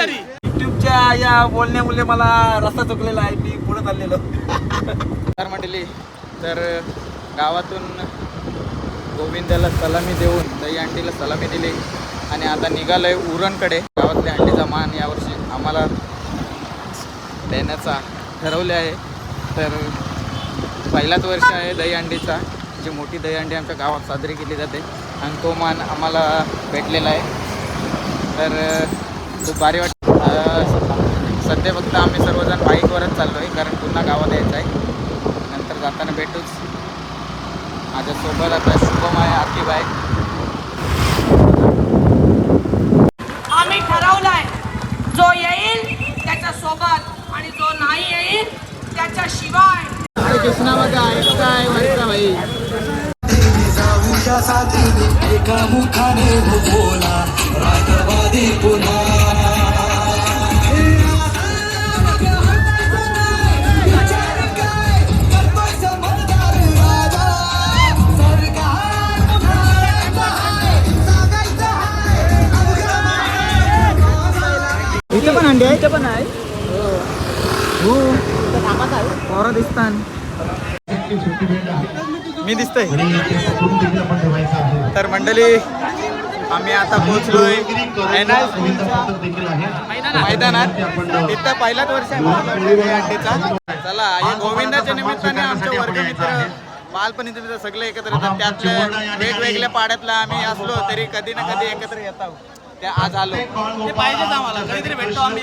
युट्यूबच्या या बोलण्यामुळे मला रस्ता चुकलेला आहे मी पुढे चाललेलो. तर मंडळी तर गावातून गोविंदाला सलामी देऊन दही अंडीला सलामी दिली आणि आता निघालोय उरणकडे. गावातल्या अंडीचा मान यावर्षी आम्हाला देण्याचा ठरवले आहे. तर पहिलाच वर्ष आहे दही अंडीचा. जी मोठी दही अंडी आमच्या गावात साजरी केली जाते. आणि तो मान आम्हाला भेटलेला आहे. तर खूप भारी वाटतं. सध्या फक्त आम्ही सर्वजण बाईकवरच चाललो आहे कारण पुन्हा गावात यायचं आहे नंतर जाताना भेटूच. माझ्यासोबत आता शुभम आहे आतिफ आहे अंडी आहे इथं पण आहे हो. पोरं दिसतात मी दिसतंय. तर मंडळी आम्ही आता पोहोचलोय मैदानात. तिथं पहिलाच वर्ष अंडीचा चला हे गोविंदाच्या निमित्ताने आमचे वर्गमित्र बालपणीचे मित्र सगळे एकत्र येतात. त्यातल्या वेगवेगळ्या पाड्यातला आम्ही असलो तरी कधी ना कधी एकत्र येत आहोत. ते आज आलो. ते पाहिजेच आम्हाला. कधीतरी भेटतो आम्ही.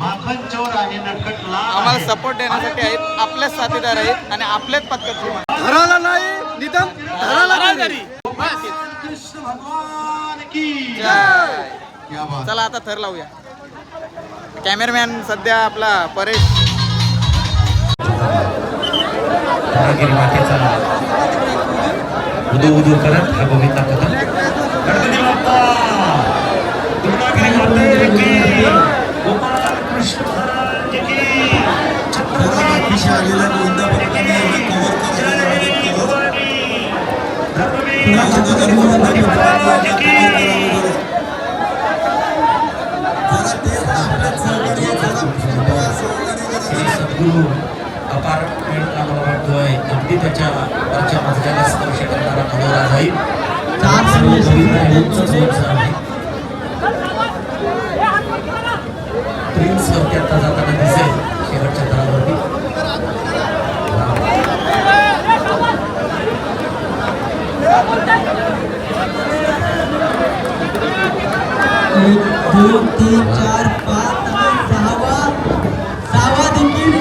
माखन चोर आहे नटखट आम्हाला सपोर्ट देण्यासाठी आहेत. आपलेच साथीदार आहेत आणि आपलेच पत्कत घराला नाही निदान घराला घरी. कृष्ण भगवान की जय. क्या बात. चला आता थर लावूया. कॅमेरामॅन सध्या आपला परेश. उदू उदू करत हा गोविंदा कथा अतिशय अपार्टमेंट आम्हाला वाटतोय अगदी त्याच्या वरच्या मजल्याला स्पर्श करणारा मनोरा जाईल चार सर्व गोविंदा यांचंच वर्ष आहे प्रिन्स वरती आता जाताना दिसेल. शेवटच्या तळावरती दोन तीन चार पाच सहावा. सहावा देखील.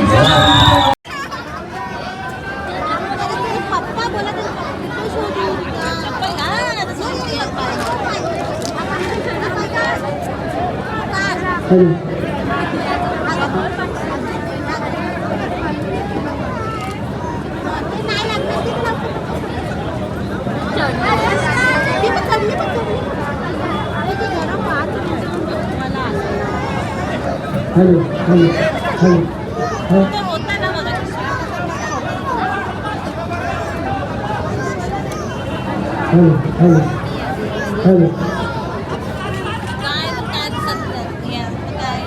पप्पा बोलत हॅलो हॅलो हॅलो होता ना मला हॅलो हॅलो हॅलो काय काय दिसत नाही या काय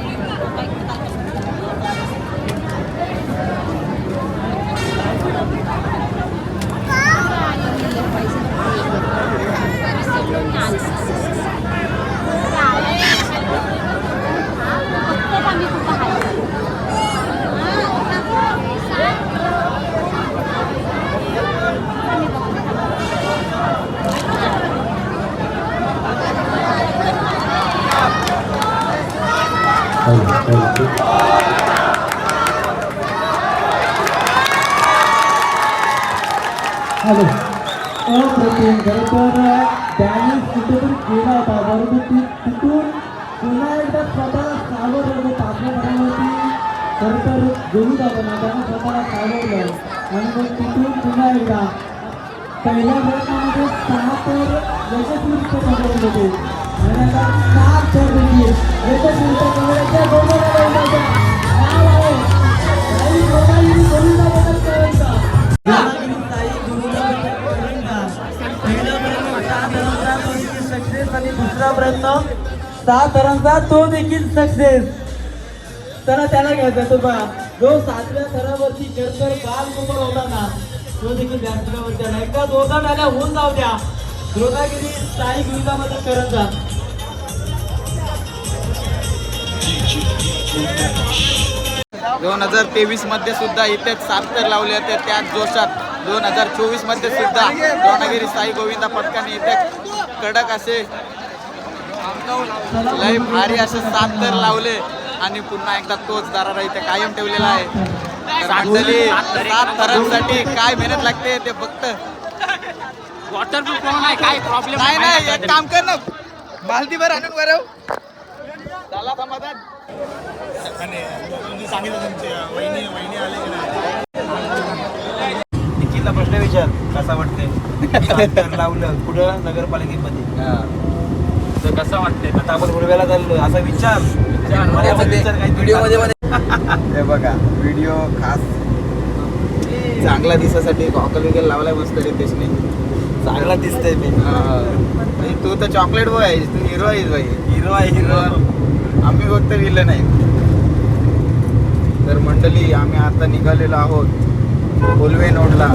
हॅलो. अप्रतिम बरोबर तर त्याने कुठेतरी केला होता. बरोबर ती तिथून पुन्हा एकदा स्वतःला सावरलं पाचव्या पडावरती खरं तर गेली जातो ना त्यांना स्वतःला सावरलं आणि मग तिथून पुन्हा एकदा पहिल्या प्रयत्नामध्ये सहा तर यशस्वीरित्या पकडले होते. आणि आता आणि दुसरा प्रयत्न सहा थरांचा तो देखील सक्सेस तर त्याला घ्यायचा तो बा जो सातव्या थरावरती करकर बाल कुंभार होता ना तो देखील व्यासपीठावरती आला एकदा दोघा डाल्या होऊन जाऊ द्या द्रोणागिरी स्थायिक विभागामध्ये करंजा दोन हजार तेवीसमध्ये सुद्धा इथेच सात तर लावले होते. त्याच जोशात दोन हजार चोवीसमध्ये सुद्धा द्रोणागिरी साई गोविंदा पथकाने इथे कडक असे लय भारी असे सात तर लावले. आणि पुन्हा एकदा तोच दरारा इथे कायम ठेवलेला आहे. तर मंडळी, सात थरांसाठी काय मेहनत लागते ते फक्त वॉटरप्रूफ कोण आहे काय प्रॉब्लेम नाही नाही एक काम कर ना. बालदीभर आणून बरं झाला समाधान निखिलला प्रश्न विचार कसा वाटते लावलं कुठं नगरपालिकेमध्ये. तर कसं वाटतंय? आता आपण गुडव्याला चाललो असा विचार व्हिडिओमध्ये हे बघा व्हिडिओ खास चांगला दिसासाठी गॉगल वगैरे लावलाय मस्त रितेशने. चांगला दिसतंय मी तू तर चॉकलेट बॉय आहेस तू हिरो आहेस भाई. हिरो आहे हिरो आम्ही फक्त विलन आहे तर मंडळी आम्ही आता निघालेलो आहोत कोलवे नोडला.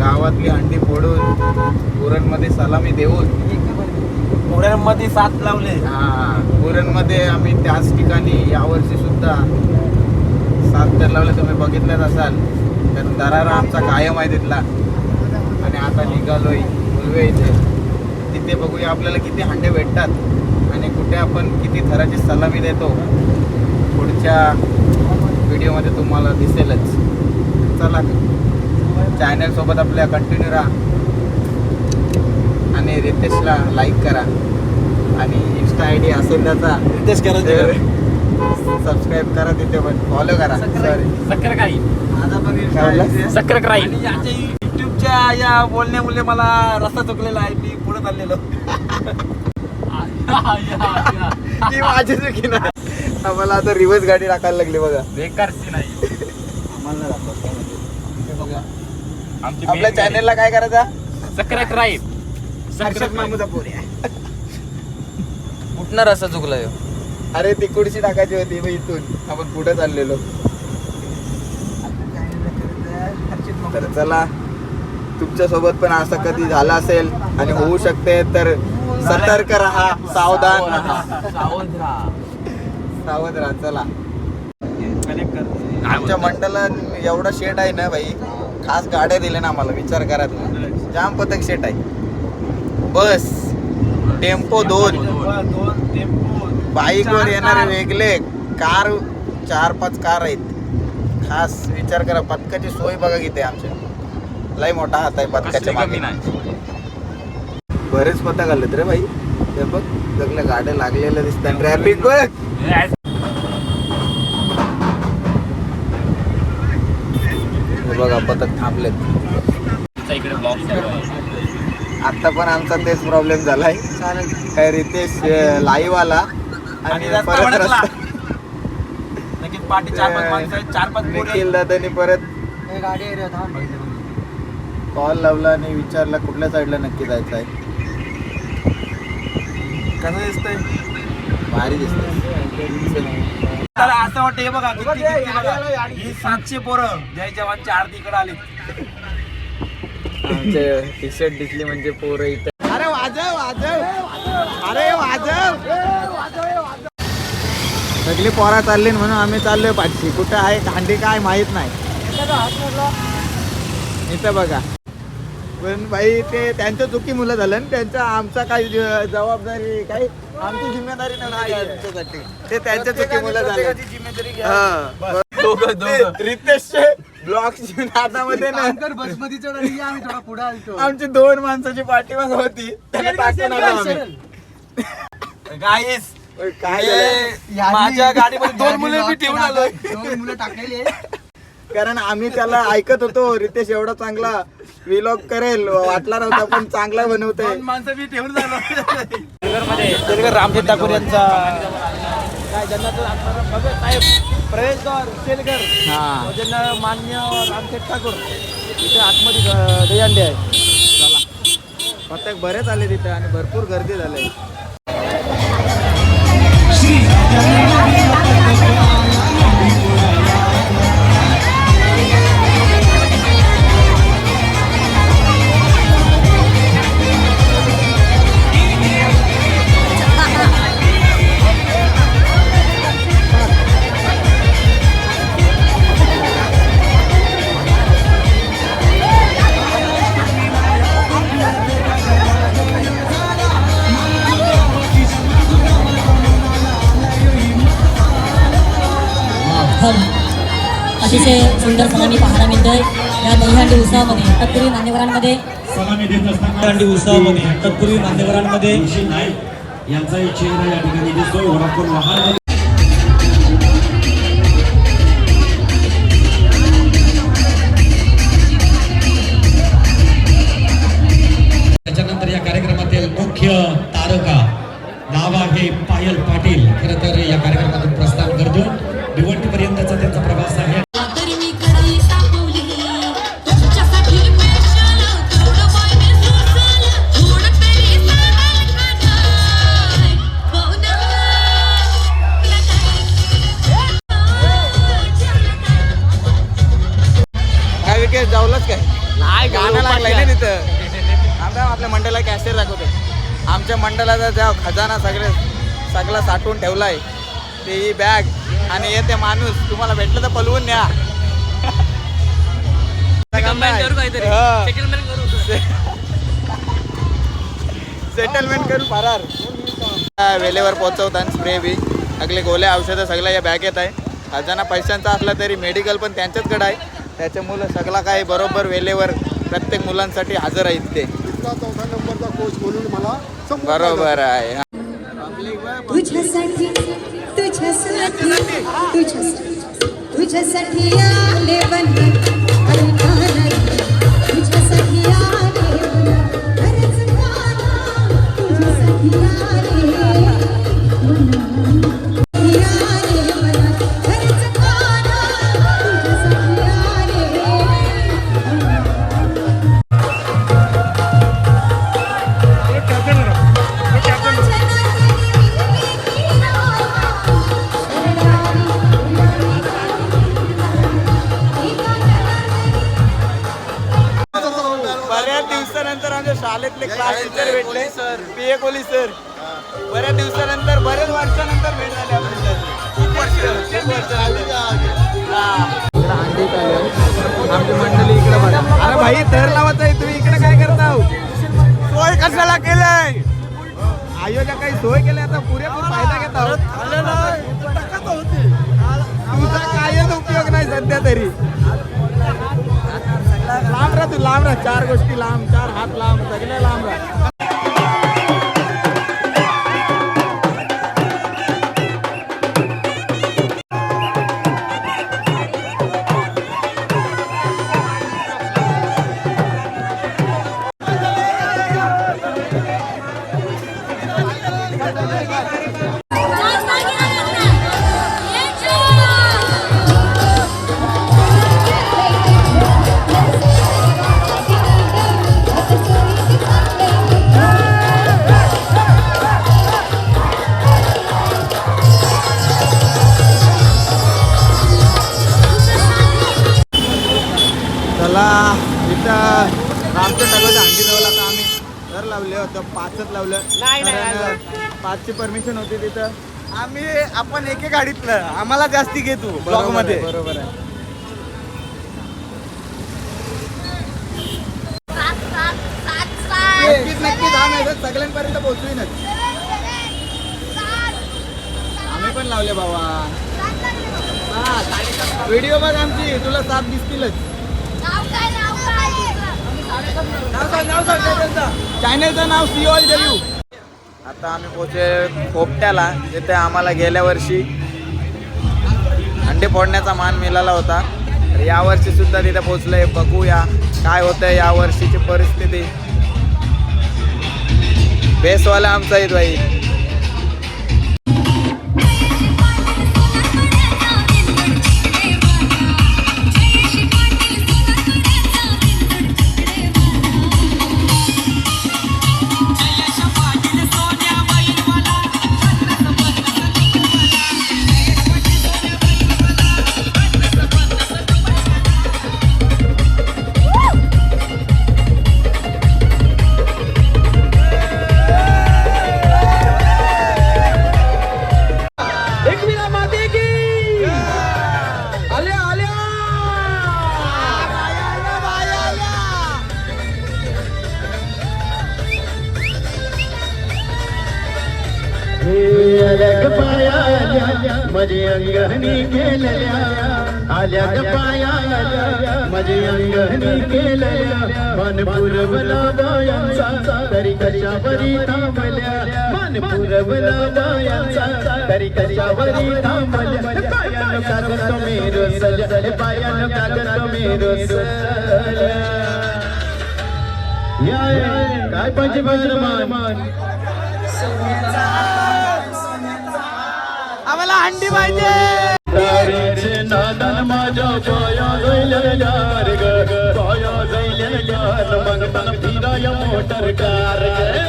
गावातली अंडी फोडून पुरणमध्ये सलामी देऊन. पुण्यामध्ये सात लावले. पुरणमध्ये आम्ही त्याच ठिकाणी यावर्षी सुद्धा सात तर लावले. तुम्ही बघितलंच असाल. तर दरारा आमचा कायम आहे तिथला. आणि आता निघालोय उलवे इथे. तिथे बघूया आपल्याला किती हांडे भेटतात. आणि कुठे आपण किती थराची सलामी देतो पुढच्या व्हिडिओमध्ये तुम्हाला दिसेलच. चला चॅनलसोबत आपल्या कंटिन्यू राहा. आणि रितेशला लाईक करा. आणि इन्स्टा आय डी असेल त्याचा रितेश करायचं सबस्क्राईब करा तिथे पण फॉलो करा. सॉरी सक्कर काही माझा पण? सक्कर काही युट्यूबच्या या बोलण्यामुळे मला रस्ता चुकलेला आहे मी पुढे चाललेलो. ती माझी चुकी नाही. आम्हाला आता रिव्हर्स गाडी टाकायला लागली बघा. बेकार नाही. आमची आपल्या चॅनेलला काय करायचा? हर्षद मामूचा पोरी आहे. कुठणार असा चुकलाय अरे ती कुडशी टाकायची होती मग इथून. आपण पुढे चाललेलो. तर चला तुमच्यासोबत पण असं कधी झालं असेल आणि होऊ शकते तर सतर्क राहा सावधान राहा. सावध राहा. चला. आमच्या मंडळात एवढा शेट आहे ना भाई खास गाड्या दिल्या ना आम्हाला विचार करा तुम्ही जाम पथक शेट आहे. बस टेम्पो दोन. दोन. टेम्पो बाईक वर येणारे वेगळे कार चार पाच कार आहेत. खास विचार करा पथकाची सोय बघा किती आमच्या. लय मोठा हात आहे पथकाच्या मागे. बरेच पथक आलेत रे भाई. ते बघ सगळ्या गाड्या लागलेल्या दिसतात. ट्रॅफिक बघ. बघा पथक थांबलेत. इकडे ब्लॉक आता पण आमचा तेच प्रॉब्लेम झालाय. काय रितेश लाईव्ह आला. आणि परत. रस्ता. निखिल दादानी परत कॉल लावला आणि विचारला कुठल्या साईडला नक्की जायचं आहे कसं दिसतंय? भारी दिसतंय. तर असं वाटतं हे बघा किती किती बघा. ही सातशे पोरं जय जवानची आरती इकडे आली आमचे टी शर्ट दिसली म्हणजे पोरं इथं. अरे वाजव वाजव. अरे वाजव. सगळी पोरा चालली म्हणून आम्ही चाललोय पाठशी कुठं आहे कांडी काय माहीत नाही. इथं बघा. पण भाई ते त्यांचं चुकी मुलं झालं आणि त्यांचा आमचा काही जबाबदारी काही आमची जिम्मेदारी नाही त्यांच्यासाठी ते त्यांच्या चुकी मुलं झालं. जिम्मेदारी हा. रितेशचे ब्लॉगच्या नादामध्ये ना बसमध्ये चढली आम्ही थोडा पुढे आलतो. आमची दोन माणसाची पाठीमाग होती. त्याला टाकून आलो आम्ही. गाईस काय झालं? माझ्या गाडीमध्ये दोन मुलं मी ठेवून आलोय. मुलं टाकलेली कारण आम्ही त्याला ऐकत होतो रितेश एवढा चांगला. विलॉग करेल वाटला नव्हता पण चांगला बनवतोय. माणसं मी ठेवून झालो रामदेव ठाकूर यांचा काय ज्यांना प्रवेशद्वार सेलकर हा. ज्यांना मान्य रामदेव ठाकूर इथे आतमध्ये दहीहंडी आहे. चला. पथक बरेच आले तिथे आणि भरपूर गर्दी झाले. दहीहंडी उत्सवामध्ये तत्पूर्वी मान्यवरांमध्ये. सलामी देत असताना दहीहंडी उत्सवामध्ये तत्पूर्वी मान्यवरांमध्ये. यांचाही चेहरा या ठिकाणी दिसतोय. जाऊलच काय? नाही गाणं लागलंय ना तिथं. आमच्या आपल्या मंडळाला कॅसेट दाखवतो. आमच्या मंडळाचा ज्या खजाना सगळे सगळा साठवून ठेवलाय ते ही बॅग आणि येते माणूस. तुम्हाला भेटलं तर पलवून न्या. सेटलमेंट करू फरार. वेळेवर पोहोचवतात स्प्रे बी. सगळे गोल्या औषधं सगळं या बॅगेत आहे. खजाना पैशांचा असला तरी मेडिकल पण त्यांच्याचकडे आहे. त्याच्यामुळं सगळं काही बरोबर वेळेवर प्रत्येक मुलांसाठी हजर आहेत ते. बरोबर आहे. तुझ्यासाठी तुझ्यासाठी तुझ्यासाठी तुझ्यासाठी आले बनवत ऐकायला तुझ्यासाठी आले बनवत खरंच गाणं तुझ्यासाठी आले तुझ्यासाठी आले शाळेतले क्लास टीचर भेटले sir P A Kohli sir बऱ्याच दिवसानंतर बरेच वर्षानंतर भेट झाली आपली सर खूप वर्ष खूप वर्ष आमची मंडळी इकडे बघा अरे भाई थर लावत आहे तुम्ही इकडे काय करता सोय कशाला केलंय आयोजक काही सोय केली आता पुरेपूर फायदा घेत तुझा कायच उपयोग नाही सध्या तरी तू लांब चार गोष्टी लांब चार हात लांब सगळे लांब राहा. पाचची परमिशन होती तिथं. आम्ही आपण एके गाडीतलं. आम्हाला जास्ती घेतो ब्लॉकमध्ये बरोबर आहे. सात, सात, सात, सात. नक्कीच नक्कीच. हा मेसेज सगळ्यांपर्यंत पोहोचवीनच. आम्ही पण लावले बाबा. व्हिडिओ बघ आमची. तुला साथ दिसतीलच. नाव काय, नाव काय? चॅनलचं. नाव सी ऑल डब्ल्यू आता आम्ही पोचे खोपट्याला जिथे आम्हाला गेल्या वर्षी अंडे फोडण्याचा मान मिळाला होता. तर यावर्षी सुद्धा तिथे पोहोचलोय. बघूया काय होतंय या वर्षीची परिस्थिती. बेसवाला आमचा येत भाई अलग पाया मजे माझे अंगणी केलेल्या आल्या पाया आल्या माझे अंगणी केलेल्या मन पुरवला बायांचा तरी कशावरी थांबल्या मन पुरवला बायांचा तरी कशावरी थांबल्या पायानं कागद तुम्ही पायानं कागद तुम्ही या काय पाहिजे मान हंडी पाहिजे नादन माझ्या पाया जाईल यार पाया जाईल मोटर कार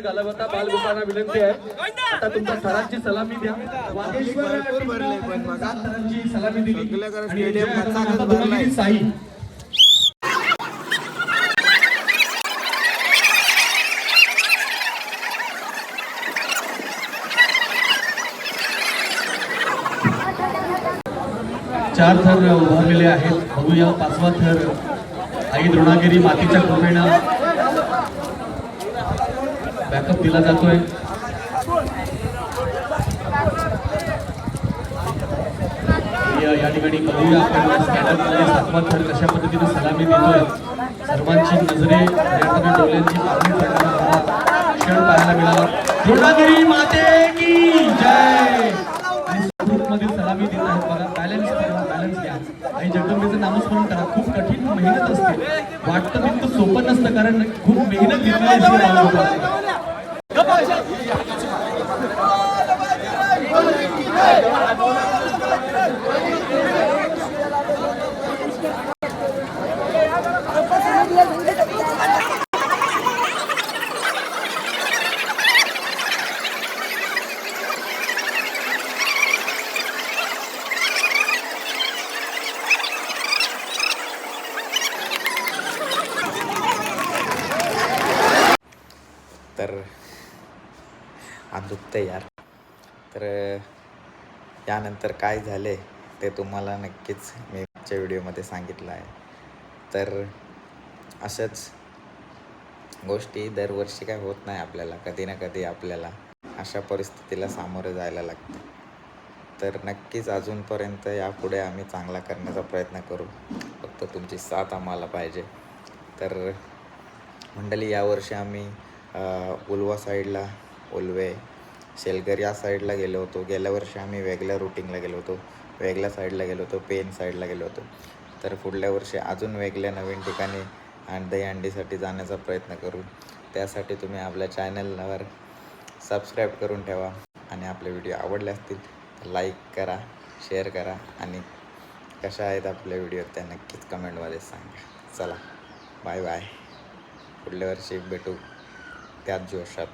न घालवता बालगोपाळांना विनंती आहे. आता तुमच्या सरांची सलामी द्या. सरांची सलामी दिली. साई. चार थर उभारलेले आहेत. बघूया पाचवा थर. आई द्रोणागिरी मातीच्या कृपेनं बॅकअप दिला जातोय. या ठिकाणी बघूया आपण स्कॅनरमध्ये सातवा थर कशा पद्धतीने सलामी देतोय. सर्वांची नजरे याठिकाणी डोळ्यांची पारणी पडताना क्षण पाहायला मिळाला. द्रोणागिरी माते की जय! ग्रुपमधील सलामी देत आहेत. बघा बॅलन्स करा बॅलन्स घ्या. आणि जगदंबेचं नामस्मरण करा. खूप कठीण मेहनत असते. वाटतं तितकं सोपं नसतं कारण खूप मेहनत घेतल्याशिवाय तर हात यार. तर यानंतर काय झाले ते तुम्हाला नक्कीच मी मागच्या व्हिडिओमध्ये सांगितलं आहे. तर अशाच गोष्टी दरवर्षी काय होत नाही आपल्याला कधी ना कधी आपल्याला अशा परिस्थितीला सामोरे जायला लागतं. तर नक्कीच अजूनपर्यंत यापुढे आम्ही चांगला करण्याचा प्रयत्न करू. फक्त तुमची साथ आम्हाला पाहिजे. तर मंडळी यावर्षी आम्ही उलवा साईडला उलवे शेलगर या साईडला गेलो होतो. गेल्या वर्षी आम्ही वेगळ्या रुटिंगला गेलो होतो. वेगळ्या साईडला गेलो होतो पेन साईडला गेलो होतो. तर पुढल्या वर्षी अजून वेगळ्या नवीन ठिकाणी आणि दहीहंडीसाठी जाण्याचा प्रयत्न करू. त्यासाठी तुम्ही आपल्या चॅनलवर सबस्क्राईब करून ठेवा आणि आपले व्हिडिओ आवडले असतील तर लाईक करा शेअर करा आणि कशा आहेत आपले व्हिडिओ त्या नक्कीच कमेंटमध्ये सांगा. चला बाय बाय. पुढल्या वर्षी भेटू. त्याच जोशात